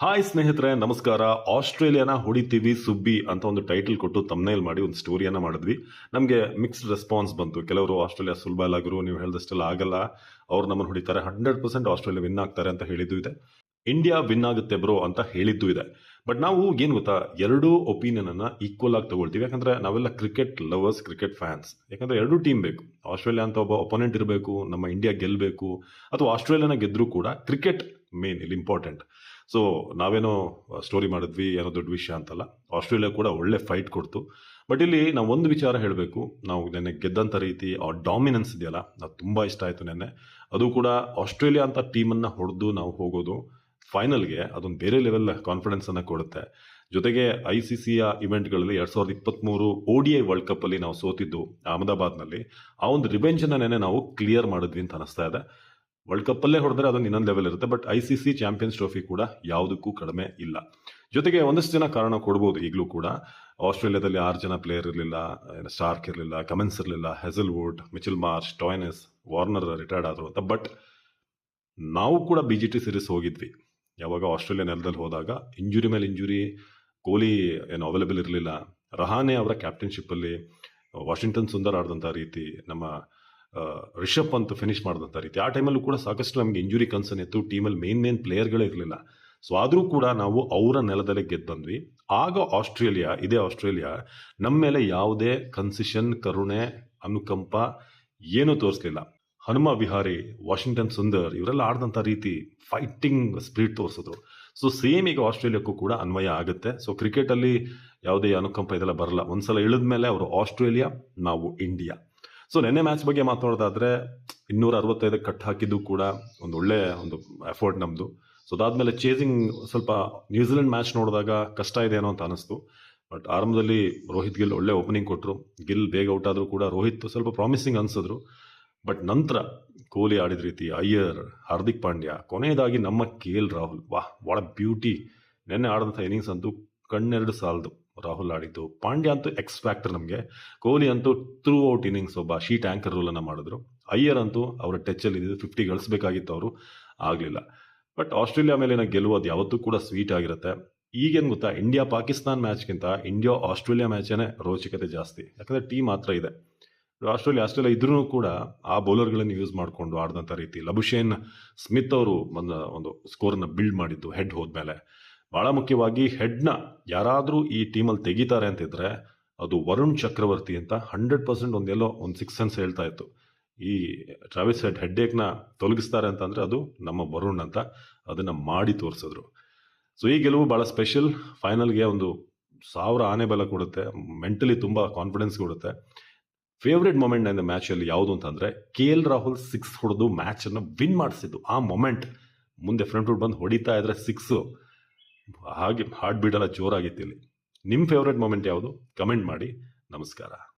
Hi ಸ್ನೇಹಿತರೆ, ನಮಸ್ಕಾರ. ಆಸ್ಟ್ರೇಲಿಯಾನ ಹೊಡಿತೀವಿ ಸುಬ್ಬಿ ಅಂತ ಒಂದು ಟೈಟಲ್ ಕೊಟ್ಟು ತಮ್ನೇಲ್ ಮಾಡಿ ಒಂದು ಸ್ಟೋರಿಯನ್ನು ಮಾಡಿದ್ವಿ. ನಮಗೆ ಮಿಕ್ಸ್ಡ್ ರೆಸ್ಪಾನ್ಸ್ ಬಂತು. ಕೆಲವರು ಆಸ್ಟ್ರೇಲಿಯಾ ಸುಲಭ ಆಗಿರು ಗುರು ನೀವು ಹೇಳಿದಷ್ಟೆಲ್ಲ ಆಗಲ್ಲ. ಅವ್ರು ನಮ್ಮನ್ನು ಹೊಡಿತಾರೆ. ಹಂಡ್ರೆಡ್ ಪರ್ಸೆಂಟ್ ಆಸ್ಟ್ರೇಲಿಯಾ ವಿನ್ ಆಗ್ತಾರೆ ಅಂತ ಹೇಳಿದ್ದು ಇದೆ. ಇಂಡಿಯಾ ವಿನ್ ಆಗುತ್ತೆ ಬ್ರೋ ಅಂತ ಹೇಳಿದ್ದು ಇದೆ. ಬಟ್ ನಾವು ಏನು ಗೊತ್ತಾ? ಎರಡೂ ಒಪಿನಿಯನ್ ಅನ್ನ ಈಕ್ವಲ್ ಆಗಿ ತಗೊಳ್ತೀವಿ. ಯಾಕಂದ್ರೆ ನಾವೆಲ್ಲ ಕ್ರಿಕೆಟ್ ಲವರ್ಸ್ ಕ್ರಿಕೆಟ್ ಫ್ಯಾನ್ಸ್ ಯಾಕಂದ್ರೆ ಎರಡೂ ಟೀಮ್ ಬೇಕು. ಆಸ್ಟ್ರೇಲಿಯಾ ಅಂತ ಒಬ್ಬ ಒಪೋನೆಂಟ್ ಇರಬೇಕು, ನಮ್ಮ ಇಂಡಿಯಾ ಗೆಲ್ಲಬೇಕು ಅಥವಾ ಆಸ್ಟ್ರೇಲಿಯಾನ ಗೆದ್ದರೂ ಕೂಡ ಕ್ರಿಕೆಟ್ ಮೇನ್ ಇಲ್ಲಿ ಇಂಪಾರ್ಟೆಂಟ್ ಸೊ ನಾವೇನೋ ಸ್ಟೋರಿ ಮಾಡಿದ್ವಿ, ಏನೋ ದೊಡ್ಡ ವಿಷಯ ಅಂತಲ್ಲ. ಆಸ್ಟ್ರೇಲಿಯಾ ಕೂಡ ಒಳ್ಳೆ ಫೈಟ್ ಕೊಡ್ತು. ಬಟ್ ಇಲ್ಲಿ ನಾವು ಒಂದು ವಿಚಾರ ಹೇಳಬೇಕು. ನಾವು ನೆನ್ನೆ ಗೆದ್ದಂಥ ರೀತಿ, ಆ ಡಾಮಿನೆನ್ಸ್ ಇದೆಯಲ್ಲ, ಅದು ತುಂಬ ಇಷ್ಟ ಆಯಿತು ನೆನ್ನೆ. ಅದು ಕೂಡ ಆಸ್ಟ್ರೇಲಿಯಾ ಅಂತ ಟೀಮನ್ನು ಹೊಡೆದು ನಾವು ಹೋಗೋದು ಫೈನಲ್ಗೆ ಅದೊಂದು ಬೇರೆ ಲೆವೆಲ್ ಕಾನ್ಫಿಡೆನ್ಸನ್ನು ಕೊಡುತ್ತೆ. ಜೊತೆಗೆ ಐ ಸಿ ಸಿಯ ಇವೆಂಟ್ಗಳಲ್ಲಿ ಎರಡು ಸಾವಿರದ ಇಪ್ಪತ್ತ್ಮೂರು ಒ ಡಿ ಐ ವರ್ಲ್ಡ್ ಕಪ್ಪಲ್ಲಿ ನಾವು ಸೋತಿದ್ದು ಅಹಮದಾಬಾದ್ನಲ್ಲಿ. ಆ ಒಂದು ರಿವೆಂಜನ್ನು ನೆನೆ ನಾವು ಕ್ಲಿಯರ್ ಮಾಡಿದ್ವಿ ಅಂತ ಅನಿಸ್ತಾ ಇದೆ. ವರ್ಲ್ಡ್ ಕಪ್ ಅಲ್ಲೇ ಹೊಡೆದ್ರೆ ಅದೊಂದು ಇನ್ನೊಂದು ಲೆವೆಲ್ ಇರುತ್ತೆ but I C C Champions Trophy ಕೂಡ ಯಾವುದಕ್ಕೂ ಕಡಿಮೆ ಇಲ್ಲ. ಜೊತೆಗೆ ಒಂದಷ್ಟು ಜನ ಕಾರಣ ಕೊಡ್ಬೋದು ಈಗಲೂ ಕೂಡ. ಆಸ್ಟ್ರೇಲಿಯಾದಲ್ಲಿ ಆರು ಜನ ಪ್ಲೇಯರ್ ಇರಲಿಲ್ಲ ಸ್ಟಾರ್ಕ್ ಇರಲಿಲ್ಲ ಕಮೆನ್ಸ್ ಇರಲಿಲ್ಲ Hazlewood Mitchell Marsh Stoinis Warner retired ಆದರು ಅಂತ. ಬಟ್ ನಾವು ಕೂಡ ಬಿ ಜಿ ಟಿ ಸೀರೀಸ್ ಹೋಗಿದ್ವಿ. ಯಾವಾಗ ಆಸ್ಟ್ರೇಲಿಯಾ ನೆಲದಲ್ಲಿ ಹೋದಾಗ ಇಂಜುರಿ ಮೇಲೆ ಇಂಜುರಿ, ಕೊಹ್ಲಿ ಏನು ಅವೈಲೇಬಲ್ ಇರಲಿಲ್ಲ. ರಹಾನೆ ಅವರ ಕ್ಯಾಪ್ಟನ್ಶಿಪ್ಪಲ್ಲಿ ವಾಷಿಂಗ್ಟನ್ ಸುಂದರ್ ಆಡಿದಂಥ ರೀತಿ ನಮ್ಮ ರಿಷಬ್ ಪಂತ್ ಫಿನಿಶ್ ಮಾಡಿದಂಥ ರೀತಿ. ಆ ಟೈಮಲ್ಲೂ ಕೂಡ ಸಾಕಷ್ಟು ನಮಗೆ ಇಂಜುರಿ ಕನ್ಸರ್ನ್ ಇತ್ತು. ಟೀಮಲ್ಲಿ ಮೇನ್ ಮೇನ್ ಪ್ಲೇಯರ್ಗಳೇ ಇರಲಿಲ್ಲ. ಸೊ ಆದರೂ ಕೂಡ ನಾವು ಅವರ ನೆಲದಲ್ಲೇ ಗೆದ್ದು ಬಂದ್ವಿ. ಆಗ ಆಸ್ಟ್ರೇಲಿಯಾ, ಇದೇ ಆಸ್ಟ್ರೇಲಿಯಾ ನಮ್ಮ ಮೇಲೆ ಯಾವುದೇ ಕನ್ಸಿಷನ್ ಕರುಣೆ, ಅನುಕಂಪ ಏನೂ ತೋರಿಸಲಿಲ್ಲ. ಹನುಮ ವಿಹಾರಿ, ವಾಷಿಂಗ್ಟನ್ ಸುಂದರ್ ಇವರೆಲ್ಲ ಆಡಿದಂಥ ರೀತಿ ಫೈಟಿಂಗ್ ಸ್ಪಿರಿಟ್ ತೋರಿಸಿದ್ರು. ಸೊ ಸೇಮ್ ಈಗ ಆಸ್ಟ್ರೇಲಿಯಾಕ್ಕೂ ಕೂಡ ಅನ್ವಯ ಆಗುತ್ತೆ. ಸೊ ಕ್ರಿಕೆಟಲ್ಲಿ ಯಾವುದೇ ಅನುಕಂಪ ಇದೆಲ್ಲ ಬರಲ್ಲ. ಒಂದ್ಸಲ ಇಳಿದ ಮೇಲೆ ಅವರು ಆಸ್ಟ್ರೇಲಿಯಾ, ನಾವು ಇಂಡಿಯಾ. ಸೊ ನೆನ್ನೆ ಮ್ಯಾಚ್ ಬಗ್ಗೆ ಮಾತಾಡೋದಾದ್ರೆ ಇನ್ನೂರ ಅರವತ್ತೈದಕ್ಕೆ ಕಟ್ ಹಾಕಿದ್ದು ಕೂಡ ಒಂದು ಒಳ್ಳೆ ಒಂದು ಎಫರ್ಟ್ ನಮ್ಮದು ಸೊ ಅದಾದ್ಮೇಲೆ ಚೇಸಿಂಗ್ ಸ್ವಲ್ಪ ನ್ಯೂಜಿಲೆಂಡ್ ಮ್ಯಾಚ್ ನೋಡಿದಾಗ ಕಷ್ಟ ಇದೆ ಅನ್ನೋ ಅಂತ ಅನಿಸ್ತು. ಬಟ್ ಆರಂಭದಲ್ಲಿ ರೋಹಿತ್ ಗಿಲ್ ಒಳ್ಳೆ ಓಪನಿಂಗ್ ಕೊಟ್ಟರು ಗಿಲ್ ಬೇಗ ಔಟ್ ಆದರೂ ಕೂಡ ರೋಹಿತ್ ಸ್ವಲ್ಪ ಪ್ರಾಮಿಸಿಂಗ್ ಅನಿಸಿದ್ರು. ಬಟ್ ನಂತರ ಕೊಹ್ಲಿ ಆಡಿದ ರೀತಿ ಅಯ್ಯರ್, ಹಾರ್ದಿಕ್ ಪಾಂಡ್ಯ, ಕೊನೆಯದಾಗಿ ನಮ್ಮ ಕೆ ಎಲ್ ರಾಹುಲ್. ವಾಹ್ ವಾಳ ಬ್ಯೂಟಿ ನೆನ್ನೆ ಆಡಿದಂಥ ಇನ್ನಿಂಗ್ಸ್ ಅಂತೂ ಕಣ್ಣೆರಡು ಸಾಲದು. ರಾಹುಲ್ ಆಡಿದ್ದು. ಪಾಂಡ್ಯ ಅಂತೂ ಎಕ್ಸ್ ಫ್ಯಾಕ್ಟರ್ ನಮಗೆ. ಕೊಹ್ಲಿ ಅಂತೂ ಥ್ರೂ ಔಟ್ ಇನ್ನಿಂಗ್ಸ್ ಒಬ್ಬ ಶೀಟ್ ಆ್ಯಂಕರ್ ರೂಲನ್ನು ಮಾಡಿದ್ರು. ಅಯ್ಯರ್ ಅಂತೂ ಅವರ ಟಚ್ಚಲ್ಲಿ ಇದ್ದಿದ್ದು ಫಿಫ್ಟಿ ಗಳಿಸ್ಬೇಕಾಗಿತ್ತು ಅವರು. ಆಗಲಿಲ್ಲ. ಬಟ್ ಆಸ್ಟ್ರೇಲಿಯಾ ಮೇಲಿನ ಗೆಲುವು ಅದು ಯಾವತ್ತೂ ಕೂಡ ಸ್ವೀಟ್ ಆಗಿರುತ್ತೆ. ಈಗೇನು ಗೊತ್ತಾ? ಇಂಡಿಯಾ ಪಾಕಿಸ್ತಾನ್ ಮ್ಯಾಚ್ಗಿಂತ ಇಂಡಿಯಾ ಆಸ್ಟ್ರೇಲಿಯಾ ಮ್ಯಾಚೇ ರೋಚಕತೆ ಜಾಸ್ತಿ. ಯಾಕಂದರೆ ಟೀಮ್ ಮಾತ್ರ ಇದೆ. ಆಸ್ಟ್ರೇಲಿಯಾ ಆಸ್ಟ್ರೇಲಿಯಾ ಇದ್ರೂ ಕೂಡ ಆ ಬೌಲರ್ಗಳನ್ನು ಯೂಸ್ ಮಾಡಿಕೊಂಡು ಆಡಿದಂಥ ರೀತಿ. ಲಬುಶೇನ್ ಸ್ಮಿತ್ ಅವರು ಒಂದು ಒಂದು ಸ್ಕೋರನ್ನ ಬಿಲ್ಡ್ ಮಾಡಿದ್ದು ಹೆಡ್ ಹೋದ್ಮೇಲೆ. ಬಹಳ ಮುಖ್ಯವಾಗಿ ಹೆಡ್ನ ಯಾರಾದರೂ ಈ ಟೀಮಲ್ಲಿ ತೆಗಿತಾರೆ ಅಂತಿದ್ರೆ ಅದು ವರುಣ್ ಚಕ್ರವರ್ತಿ ಅಂತ ಹಂಡ್ರೆಡ್ ಪರ್ಸೆಂಟ್ ಒಂದೆಲ್ಲೋ ಒಂದು ಸಿಕ್ಸ್ ಸೆನ್ಸ್ ಹೇಳ್ತಾ ಇತ್ತು. ಈ ಟ್ರಾವಿಸ್ ಹೆಡ್ ಹೆಡ್ಡೇಕ್ನ ತೊಲಗಿಸ್ತಾರೆ ಅಂತಂದರೆ ಅದು ನಮ್ಮ ವರುಣ್ ಅಂತ ಅದನ್ನು ಮಾಡಿ ತೋರಿಸಿದ್ರು. ಸೊ ಈ ಗೆಲುವು ಭಾಳ ಸ್ಪೆಷಲ್ ಫೈನಲ್ಗೆ ಒಂದು ಸಾವಿರ ಆನೆ ಬಲ ಕೊಡುತ್ತೆ ಮೆಂಟಲಿ ತುಂಬ ಕಾನ್ಫಿಡೆನ್ಸ್ ಕೊಡುತ್ತೆ. ಫೇವ್ರೆಟ್ ಮೊಮೆಂಟ್ ನನ್ನ ಮ್ಯಾಚಲ್ಲಿ ಯಾವುದು ಅಂತಂದರೆ ಕೆ ಎಲ್ ರಾಹುಲ್ ಸಿಕ್ಸ್ ಹೊಡೆದು ಮ್ಯಾಚನ್ನು ವಿನ್ ಮಾಡಿಸಿದ್ದು. ಆ ಮೊಮೆಂಟ್ ಮುಂದೆ ಫ್ರಂಟ್ ವುಡ್ ಬಂದು ಹೊಡಿತಾ ಇದ್ರೆ ಸಿಕ್ಸು ಹಾಗೆ ಎಲ್ಲ ಜೋರಾಗಿತ್ತು ಇಲ್ಲಿ ನಿಮ್ಮ ಫೇವ್ರೆಟ್ ಮೊಮೆಂಟ್ ಯಾವುದು? ಕಮೆಂಟ್ ಮಾಡಿ. ನಮಸ್ಕಾರ.